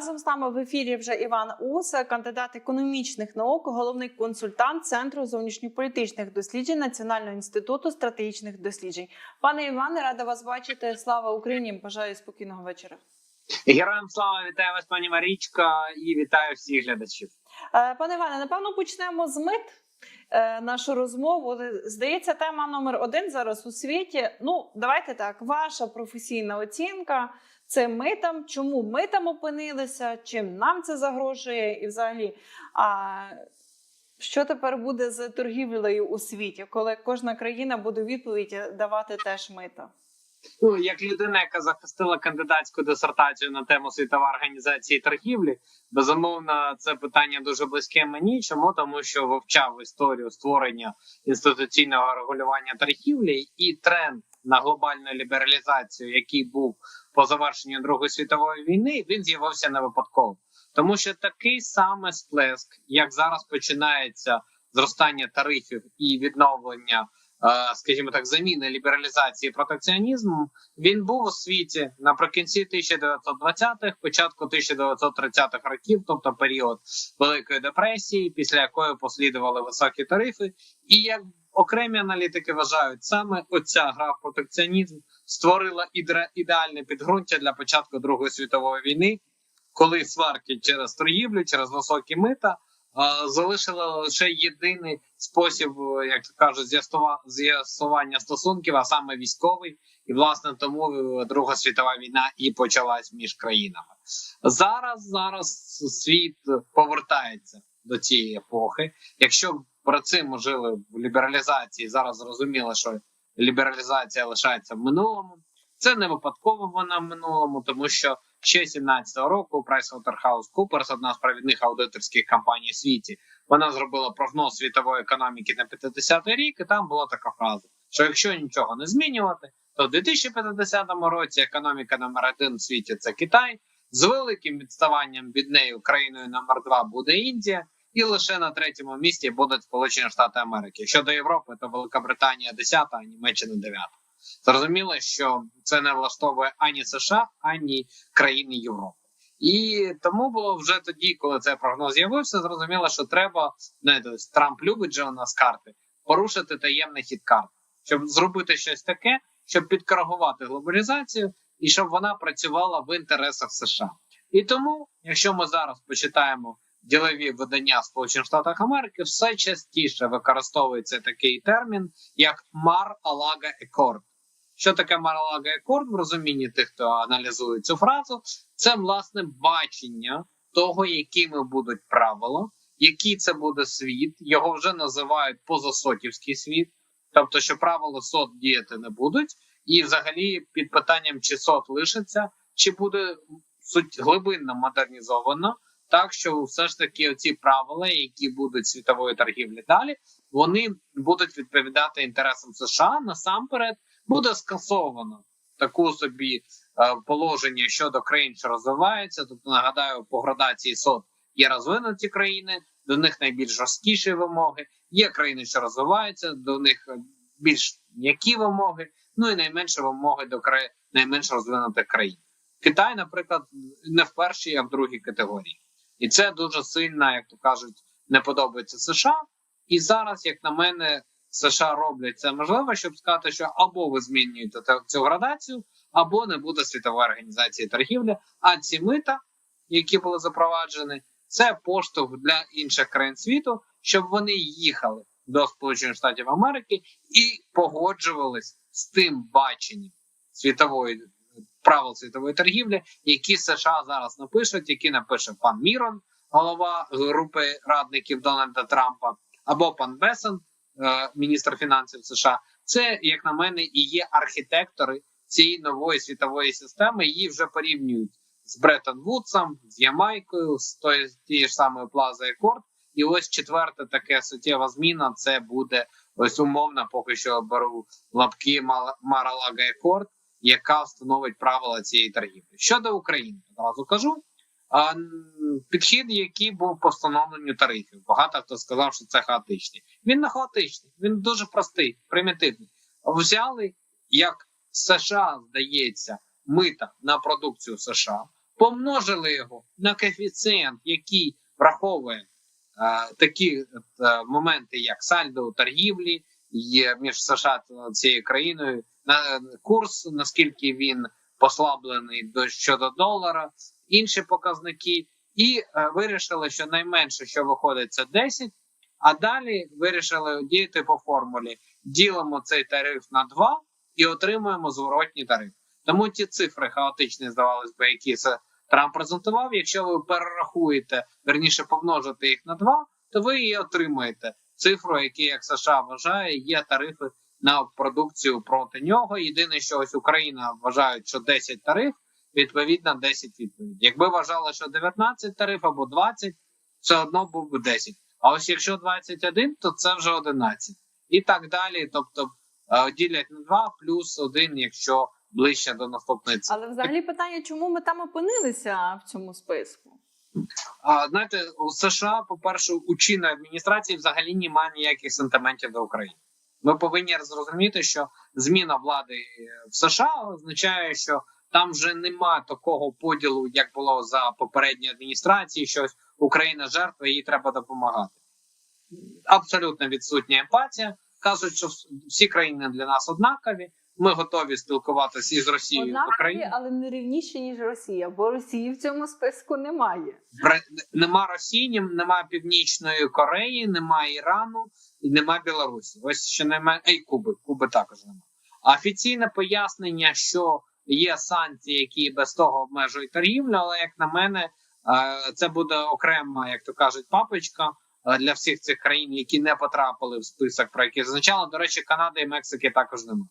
Разом з нами в ефірі вже Іван Уса, кандидат економічних наук, головний консультант Центру зовнішньополітичних досліджень Національного інституту стратегічних досліджень. Пане Іване, рада вас бачити. Слава Україні! Бажаю спокійного вечора. Героям слава вітаю вас, пані Марічка, і вітаю всіх глядачів. Е, Пане Іване, напевно, почнемо з мит. е, Нашу розмову здається, тема номер один зараз у світі. Ну, давайте так. Ваша професійна оцінка цим митам. Чому ми там опинилися? Чим нам це загрожує? І взагалі, а що тепер буде з торгівлею у світі, коли кожна країна буде відповідь давати теж мита? Ну як людина, яка захистила кандидатську дисертацію на тему світова організації торгівлі, безумовно, це питання дуже близьке мені. Чому тому, що вивчав історію створення інституційного регулювання торгівлі і тренд на глобальну лібералізацію, який був по завершенню Другої світової війни, він з'явився не випадково, тому що такий саме сплеск, як зараз починається зростання тарифів і відновлення. е, Скажімо так, заміни лібералізації протекціонізму він був у світі наприкінці 1920-х, початку 1930-х років, тобто період Великої депресії, після якої послідували високі тарифи, і як окремі аналітики вважають, саме оця гра протекціонізм створила ідеальне підґрунтя для початку Другої світової війни, коли сварки через торгівлю, через високі мита. Залишили лише єдиний спосіб, е, як кажуть, з'ясува- з'ясування стосунків, а саме військовий, і власне тому е, Друга світова війна і почалась між країнами. Зараз зараз світ повертається до цієї епохи. Якщо про це ми жили в лібералізації, зараз зрозуміло, що лібералізація лишається в минулому. Це не випадково вона в минулому, тому що ще 17-го року PricewaterhouseCoopers, одна з провідних аудиторських компаній у світі, вона зробила прогноз світової економіки на 50-й рік, і там була така фраза: що якщо нічого не змінювати, то в 2050 році економіка номер один в світі це Китай. З великим відставанням від неї країною номер два буде Індія, і лише на третьому місці будуть Сполучені Штати Америки. Щодо Європи, то Велика Британія 10, а Німеччина 9. Зрозуміло, що це не влаштовує ані США, ані країни Європи. І тому було вже тоді, коли цей прогноз з'явився, зрозуміло, що треба знаєте, Трамп любить же у нас карти, порушити таємний хід карт, щоб зробити щось таке, щоб підкоригувати глобалізацію і щоб вона працювала в інтересах США. І тому, якщо ми зараз почитаємо ділові видання Сполучених Штатів Америки, все частіше використовується такий термін, як Екорд. Що таке Екорд в розумінні тих, хто аналізує цю фразу, це власне бачення того, якими будуть правила, який це буде світ. Його вже називають позасотівський світ, тобто, що правила сот діяти не будуть, і взагалі під питанням, чи сот лишиться, чи буде суть глибинно модернізовано, так що все ж таки оці правила, які будуть світової торгівлі далі, вони будуть відповідати інтересам США. Насамперед буде скасовано таку собі е, положення щодо країн, що розвиваються. Тобто нагадаю, по градації сот є розвинуті країни, до них найбільш жорсткіші вимоги. Є країни, що розвиваються, до них більш м'які вимоги. Ну і найменші вимоги до край... найменш розвинутих країн. Китай, наприклад, не в першій, а в другій категорії, і це дуже сильно, як то кажуть, не подобається США. І зараз, як на мене, США роблять це можливо, щоб сказати, що або ви змінюєте цю градацію, або не буде світової організації торгівлі. А ці мита, які були запроваджені, це поштовх для інших країн світу, щоб вони їхали до Сполучених Штатів Америки і погоджувались з тим баченням світової правил світової торгівлі, які США зараз напишуть, які напише пан Мірон, голова групи радників Дональда Трампа, або пан Бесен, е, міністр фінансів США. Це, як на мене, і є архітектори цієї нової світової системи. Її вже порівнюють з Бреттон Вудсом, з Ямайкою, з тої тією ж самою Плаза Екорд. І ось четверта таке суттєва зміна. Це буде ось умовно, поки що беру лапки Маралага Екорд, яка встановить правила цієї торгівлі. Щодо України, одразу кажу. Підхід, який був по встановленню тарифів. Багато хто сказав, що це хаотичний. Він не хаотичний, він дуже простий, примітивний. Взяли, як США здається, мита на продукцію США, помножили його на коефіцієнт, який враховує е, такі е, моменти, як сальдо торгівлі є між США та цією країною, курс, наскільки він послаблений до щодо долара, інші показники, і е, вирішили, що найменше, що виходить, це 10, а далі вирішили діяти по формулі: ділимо цей тариф на 2 і отримуємо зворотній тариф. Тому ті цифри хаотичні, здавалось би, які це Трамп презентував. Якщо ви перерахуєте, верніше помножите їх на 2, то ви і отримаєте цифру, які як США вважає, є тарифи на продукцію проти нього. Єдине, що ось Україна вважає, що 10 тариф, відповідно 10 відповідь. Якби вважали, що 19 тариф або 20, все одно був би 10. А ось якщо 21, то це вже 11. І так далі. Тобто е, ділять на 2 плюс 1, якщо ближче до наступної цифри. Але взагалі питання, чому ми там опинилися в цьому списку? А знаєте, у США, по-перше, у чинної адміністрації взагалі немає ніяких сентиментів до України. Ми повинні зрозуміти, що зміна влади в США означає, що там вже нема такого поділу, як було за попередньої адміністрації. що Україна жертва, їй треба допомагати. Абсолютно відсутня емпатія. Кажуть, що всі країни для нас однакові. Ми готові спілкуватися із Росією Однакові, Україною. але не рівніші, ніж Росія, бо Росії в цьому списку немає. Нема Росії, нем- нема Північної Кореї, нема Ірану і нема Білорусі. Ось ще немає і Куби. Куби також нема. А офіційне пояснення, що є санкції, які без того обмежують торгівлю, але як на мене, е, це буде окрема, як то кажуть, папочка е, для всіх цих країн, які не потрапили в список, про які зазначали. До речі, Канади і Мексики також немає.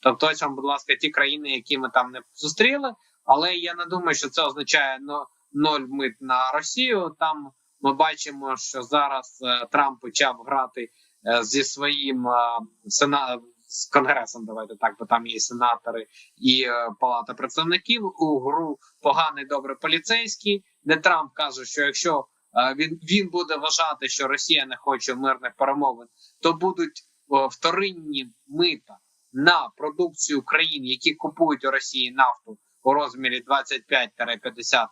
Тобто, ось будь ласка, ті країни, які ми там не зустріли, але я не думаю, що це означає ноль мит на Росію. Там ми бачимо, що зараз е, Трамп почав грати е, зі своїм е, сена з конгресом. Давайте так, бо там є сенатори і палата представників у гру поганий добре поліцейський, де Трамп каже, що якщо він, він буде вважати, що Росія не хоче мирних перемовин, то будуть вторинні мита на продукцію країн, які купують у Росії нафту у розмірі 25-50%,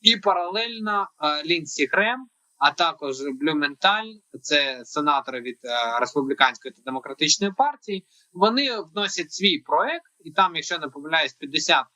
і паралельно е, Лінсі Грем, а також Блюменталь, це сенатори від е, республіканської та демократичної партії. Вони вносять свій проект, і там, якщо не помиляюсь, 50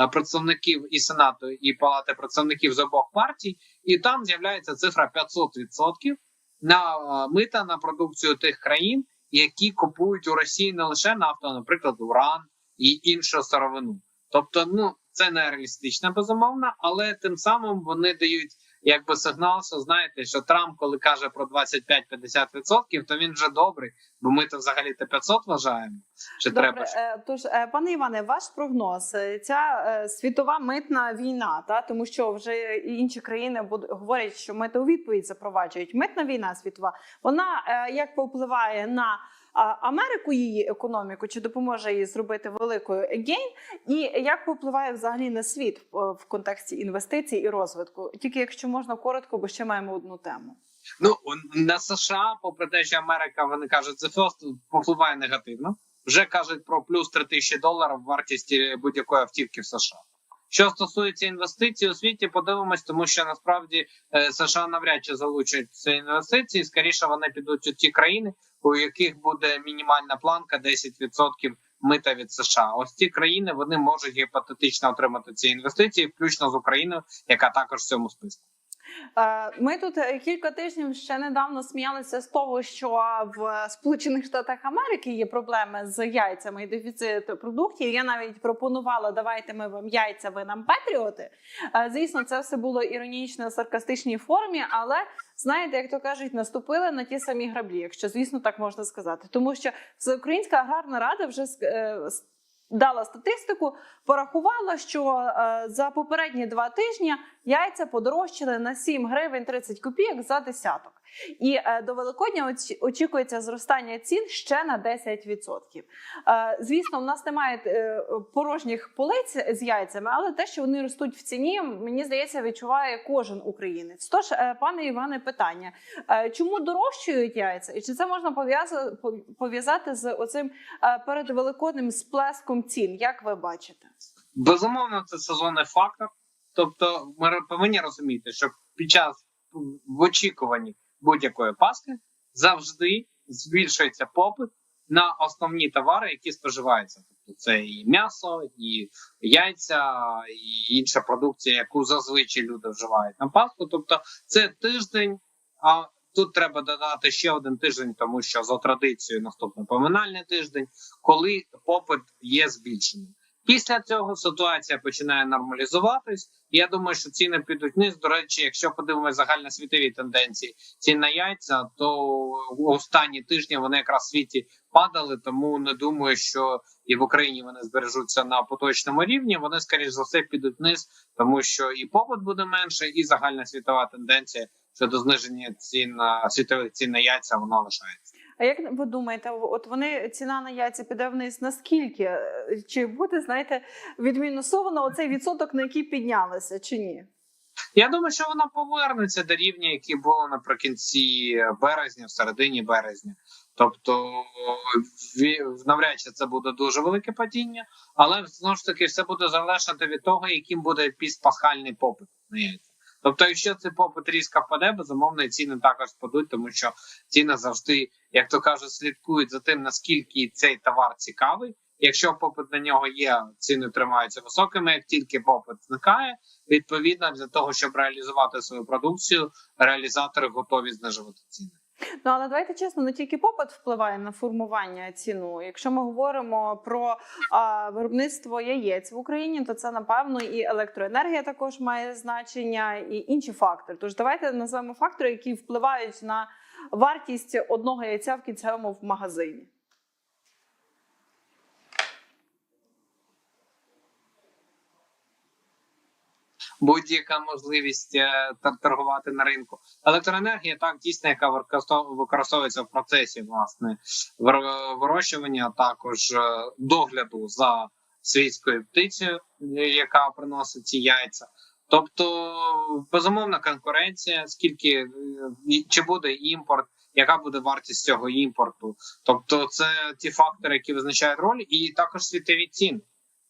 е, представників і сенату, і палати представників з обох партій, і там з'являється цифра 500% на мита на продукцію тих країн, які купують у Росії не лише нафту, а, наприклад, уран і іншу сировину. Тобто, ну це не реалістична безумовно, але тим самим вони дають якби сигнал, що знаєте, що Трамп, коли каже про 25-50%, то він вже добрий, бо ми то взагалі те 500 вважаємо. Чи Добре, треба е, тож, е, пане Іване, ваш прогноз Е, ця світова митна війна, та тому що вже інші країни говорять, що мити у відповідь запроваджують. Митна війна світова. Вона як повпливає на Америку, її економіку, чи допоможе їй зробити великою гейн, і як повпливає взагалі на світ в, в контексті інвестицій і розвитку? Тільки якщо можна коротко, бо ще маємо одну тему. Ну на США, попри те, що Америка вони кажуть, це фест попливає негативно. Вже кажуть про плюс 3 тисячі доларів вартості будь-якої автівки в США. Що стосується інвестицій у світі, подивимось, тому що насправді е, США навряд чи залучать ці інвестиції. Скоріше вони підуть у ті країни, у яких буде мінімальна планка 10% мита від США. Ось ці країни вони можуть гіпотетично отримати ці інвестиції, включно з Україною, яка також в цьому списку. Е, Ми тут е, кілька тижнів ще недавно сміялися з того, що в Сполучених Штатах Америки є проблеми з яйцями і дефіцит продуктів. Я навіть пропонувала давайте ми вам яйця, ви нам патріоти. Е, Звісно, це все було іронічно саркастичній формі, але знаєте, як то кажуть, наступили на ті самі граблі, якщо звісно так можна сказати, тому що Всеукраїнська аграрна рада вже е, дала статистику, порахувала, що е, за попередні два тижні яйця подорожчали на 7 гривень 30 копійок за десяток. І е, до Великодня оч- очікується зростання цін ще на 10%. Е, звісно, в нас немає е, порожніх полиць з яйцями, але те, що вони ростуть в ціні, мені здається, відчуває кожен українець. Тож, пане Іване, питання: чому дорожчають яйця? І чи це можна пов'язати з оцим передвеликодним сплеском цін? Як ви бачите? Безумовно, це сезонний фактор. Тобто, ми повинні розуміти, що під час в очікуванні будь-якої паски завжди збільшується попит на основні товари, які споживаються. Тобто це і м'ясо, і яйця, і інша продукція, яку зазвичай люди вживають на Пасху. Тобто, це тиждень. А тут треба додати ще один тиждень, тому що за традицією наступний поминальний тиждень, коли попит є збільшеним. Після цього ситуація починає нормалізуватись. Я думаю, що ціни підуть вниз. До речі, якщо подивимося загальносвітові тенденції цін на яйця, то останні тижні вони якраз в світі падали. Тому не думаю, що і в Україні вони збережуться на поточному рівні. Вони скоріш за все підуть вниз, тому що і попит буде менше, і загальна світова тенденція щодо зниження цін на світових цін на яйця вона лишається. А як ви думаєте, от вони ціна на яйця піде вниз наскільки? Е, Чи буде, знаєте, відмінусовано оцей відсоток, на який піднялися, чи ні? Я думаю, що вона повернеться до рівня, який було наприкінці березня, в середині березня. Тобто навряд чи це буде дуже велике падіння, але знову ж таки все буде залежати від того, яким буде піспасхальний попит на яйця. Тобто, якщо цей попит різко впаде, безумовно, ціни також впадуть, тому що ціни завжди, як то кажуть, слідкують за тим, наскільки цей товар цікавий. Якщо попит на нього є, ціни тримаються високими. Як тільки попит зникає, відповідно для того, щоб реалізувати свою продукцію, реалізатори готові знижувати ціни. Ну але давайте чесно, не тільки попит впливає на формування ціну. Якщо ми говоримо про а, виробництво яєць в Україні, то це напевно і електроенергія також має значення, і інші фактори. Тож давайте назвемо фактори, які впливають на вартість одного яйця в кінцевому в магазині. Будь-яка можливість е, торгувати на ринку. Електроенергія так дійсно, яка використов- використовується в процесі власне вирощування, а також е, догляду за свійською птицею, е, яка приносить ці яйця. Тобто, безумовна конкуренція, скільки чи буде імпорт, яка буде вартість цього імпорту. Тобто, це ті фактори, які визначають роль, і також світові ціни,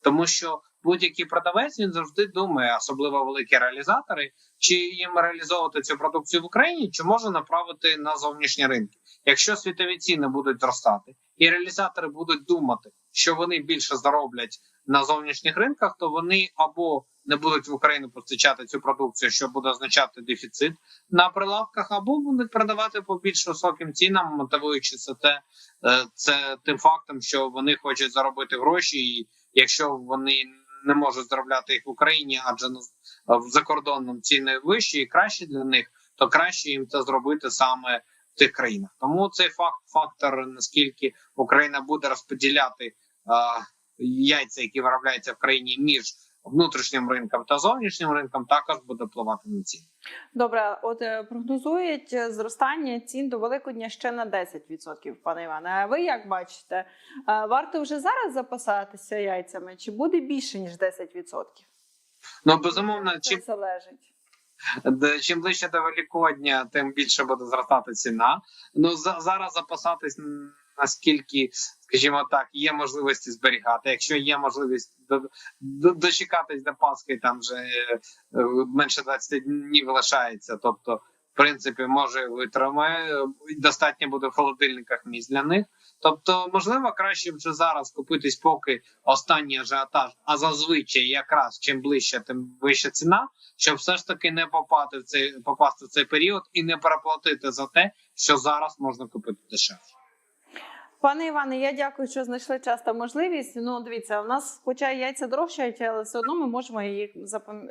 тому що будь-який продавець він завжди думає, особливо великі реалізатори, чи їм реалізовувати цю продукцію в Україні, чи може направити на зовнішні ринки. Якщо світові ціни будуть зростати, і реалізатори будуть думати, що вони більше зароблять на зовнішніх ринках, то вони або не будуть в Україну постачати цю продукцію, що буде означати дефіцит на прилавках, або будуть продавати по більш високим цінам, мотивуючи це те, е, це тим фактом, що вони хочуть заробити гроші, і якщо вони не можуть заробляти їх в Україні, адже ну, в закордонному ціни вищі і краще для них, то краще їм це зробити саме в тих країнах. Тому цей факт фактор, наскільки Україна буде розподіляти а, яйця, які виробляються в країні між внутрішнім ринком та зовнішнім ринком, також буде впливати на ціни. Добре, от е, прогнозують зростання цін до Великодня ще на 10%, пане Іване. А ви як бачите, Е, варто вже зараз запасатися яйцями, чи буде більше ніж 10%? Ну безумовно, чим залежить. Чим ближче до Великодня, тим більше буде зростати ціна. Ну за, зараз запасатись наскільки, скажімо так, є можливості зберігати. Якщо є можливість до, до, дочекатись до Пасхи, там вже е, менше 20 днів лишається. Тобто, в принципі, може витримає, достатньо буде в холодильниках місць для них. Тобто, можливо, краще вже зараз купитись, поки останній ажіотаж, а зазвичай якраз чим ближче, тим вища ціна щоб все ж таки не попати в цей попасти в цей період і не переплатити за те, що зараз можна купити дешевше. Пане Іване, я дякую, що знайшли час та можливість. Ну, дивіться, у нас, хоча яйця дорожчають, але все одно ми можемо їх запам...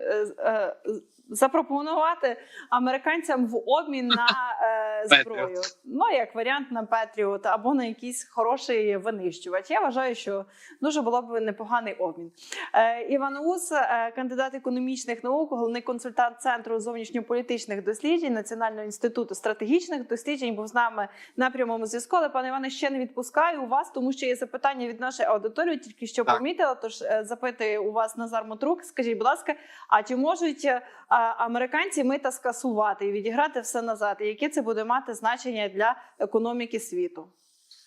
запропонувати американцям в обмін на е, зброю. Ну, як варіант на Петріот або на якийсь хороший винищувач. Я вважаю, що дуже було б непоганий обмін. Е, Іван Ус, е, кандидат економічних наук, головний консультант Центру зовнішньополітичних досліджень Національного інституту стратегічних досліджень, був з нами на прямому зв'язку. Але пане Іване, ще не відпускаю вас, тому що є запитання від нашої аудиторії, тільки що Так. помітила. Тож е, запитую у вас Назар Мотрук. Скажіть, будь ласка, а чи можуть е, американці мита скасувати і відіграти все назад? І яке це буде мати значення для економіки світу?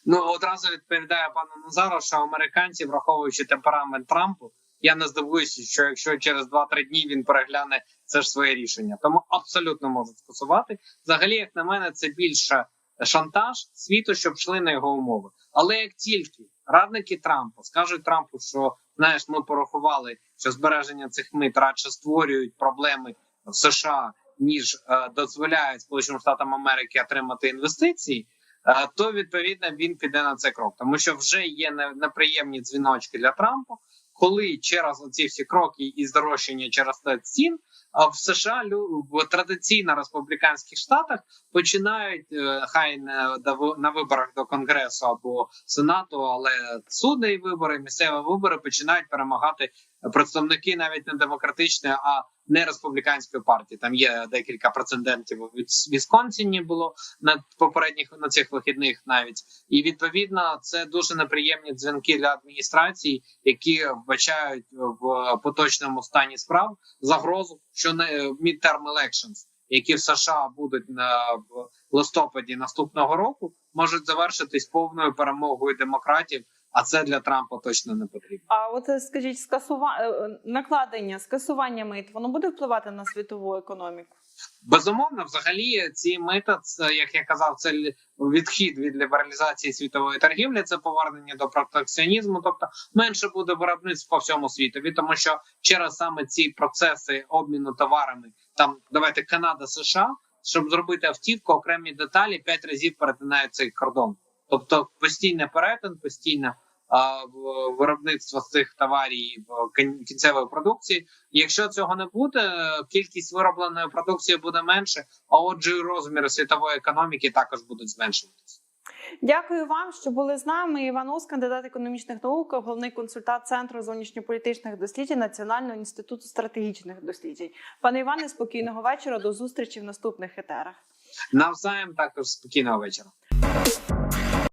Ну одразу відповідає пану Назару, що американці, враховуючи темперамент Трампу, Я не здивуюся, що якщо через 2-3 дні він перегляне це ж своє рішення, тому абсолютно можуть скасувати. Взагалі, як на мене, це більше шантаж світу, щоб йшли на його умови. Але як тільки радники Трампа скажуть Трампу, що знаєш, ми порахували, що збереження цих мит радше створюють проблеми в США, ніж е, дозволяють Сполученим Штатам Америки отримати інвестиції. е, То відповідно він піде на цей крок, тому що вже є неприємні дзвіночки для Трампа, коли через ці всі кроки і здорожчання через те цін, в США в традиційно республіканських штатах починають е, хай не на виборах до конгресу або сенату, але судні вибори, місцеві вибори починають перемагати представники навіть не демократичної, а не республіканської партії. Там є декілька прецедентів у Віс- Вісконсіні було на попередніх на цих вихідних навіть і відповідно це дуже неприємні дзвінки для адміністрації, які вбачають в поточному стані справ загрозу, що не midterm elections, які в США будуть на в листопаді наступного року, можуть завершитись повною перемогою демократів. А це для Трампа точно не потрібно. А от е, скажіть, скасува... е, накладення, скасування мит, воно буде впливати на світову економіку? Безумовно, взагалі, ці мита, це як я казав, це відхід від лібералізації світової торгівлі, це повернення до протекціонізму, тобто менше буде виробництв по всьому світові, тому що через саме ці процеси обміну товарами, там давайте Канада, США, щоб зробити автівку, окремі деталі п'ять разів перетинають цей кордон. Тобто постійний перетин, постійне а, виробництво цих товарів кінцевої продукції. Якщо цього не буде, кількість виробленої продукції буде менше, а отже, і розміри світової економіки також будуть зменшуватися. Дякую вам, що були з нами. Іван Ус, кандидат економічних наук, головний консультант Центру зовнішньополітичних досліджень Національного інституту стратегічних досліджень. Пане Іване, спокійного вечора. До зустрічі в наступних етерах. Навзаєм також спокійного вечора.